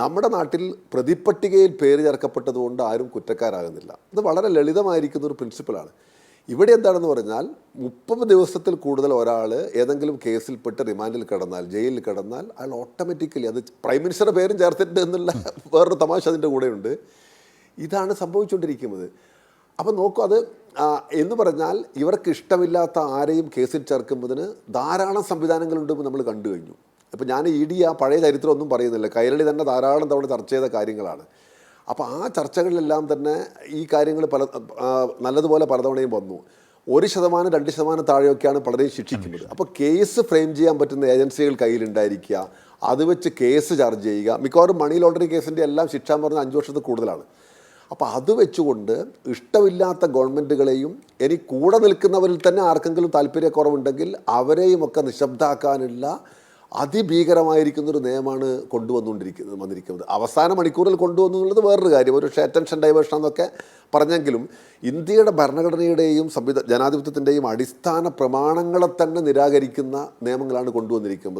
നമ്മുടെ നാട്ടിൽ പ്രതിപ്പട്ടികയിൽ പേര് ചേർക്കപ്പെട്ടതുകൊണ്ട് ആരും കുറ്റക്കാരാകുന്നില്ല. ഇത് വളരെ ലളിതമായിരിക്കുന്ന ഒരു പ്രിൻസിപ്പളാണ് ഇവിടെ എന്താണെന്ന് പറഞ്ഞാൽ മുപ്പത് ദിവസത്തിൽ കൂടുതൽ ഒരാൾ ഏതെങ്കിലും കേസിൽപ്പെട്ട് റിമാൻഡിൽ കിടന്നാൽ ജയിലിൽ കിടന്നാൽ അയാൾ ഓട്ടോമാറ്റിക്കലി അത് പ്രൈം മിനിസ്റ്ററുടെ പേരും ചേർത്തിട്ടുണ്ട് എന്നുള്ള വേറൊരു തമാശ അതിന്റെ കൂടെയുണ്ട്. ഇതാണ് സംഭവിച്ചുകൊണ്ടിരിക്കുന്നത്. അപ്പം നോക്കൂ അത് എന്ന് പറഞ്ഞാൽ ഇവർക്ക് ഇഷ്ടമില്ലാത്ത ആരെയും കേസിൽ ചേർക്കുന്നതിന് ധാരാളം സംവിധാനങ്ങളുണ്ടെന്ന് നമ്മൾ കണ്ടു കഴിഞ്ഞു. ഇപ്പം ഞാൻ ഇ ഡി ആ പഴയ ചരിത്രമൊന്നും പറയുന്നില്ല. കൈരളി തന്നെ ധാരാളം തവണ ചർച്ച ചെയ്ത കാര്യങ്ങളാണ്. അപ്പോൾ ആ ചർച്ചകളിലെല്ലാം തന്നെ ഈ കാര്യങ്ങൾ പല നല്ലതുപോലെ പലതവണയും വന്നു. ഒരു ശതമാനം രണ്ട് ശതമാനം താഴെയൊക്കെയാണ് പലരെയും ശിക്ഷിക്കുന്നത്. അപ്പോൾ കേസ് ഫ്രെയിം ചെയ്യാൻ പറ്റുന്ന ഏജൻസികൾ കയ്യിലുണ്ടായിരിക്കുക. അത് വെച്ച് കേസ് ചാർജ് ചെയ്യുക. മിക്കവാറും മണി ലോണ്ടറി കേസിന്റെ എല്ലാം ശിക്ഷ എന്ന് പറഞ്ഞാൽ അഞ്ച് വർഷത്തിൽ കൂടുതലാണ്. അപ്പോൾ അത് വെച്ചുകൊണ്ട് ഇഷ്ടമില്ലാത്ത ഗവൺമെന്റുകളെയും ഇനി കൂടെ നിൽക്കുന്നവരിൽ തന്നെ ആർക്കെങ്കിലും താല്പര്യക്കുറവുണ്ടെങ്കിൽ അവരെയും ഒക്കെ നിശബ്ദാക്കാനുള്ള അതിഭീകരമായിരിക്കുന്ന ഒരു നിയമമാണ് കൊണ്ടുവന്നുകൊണ്ടിരിക്കുന്നത് വന്നിരിക്കുന്നത്. അവസാന മണിക്കൂറിൽ കൊണ്ടുവന്നു എന്നുള്ളത് വേറൊരു കാര്യം. ഒരു അറ്റൻഷൻ ഡൈവേഷൻ എന്നൊക്കെ പറഞ്ഞെങ്കിലും ഇന്ത്യയുടെ ഭരണഘടനയുടെയും സംവിധാന ജനാധിപത്യത്തിന്റെയും അടിസ്ഥാന പ്രമാണങ്ങളെ തന്നെ നിരാകരിക്കുന്ന നിയമങ്ങളാണ് കൊണ്ടുവന്നിരിക്കുന്നത്.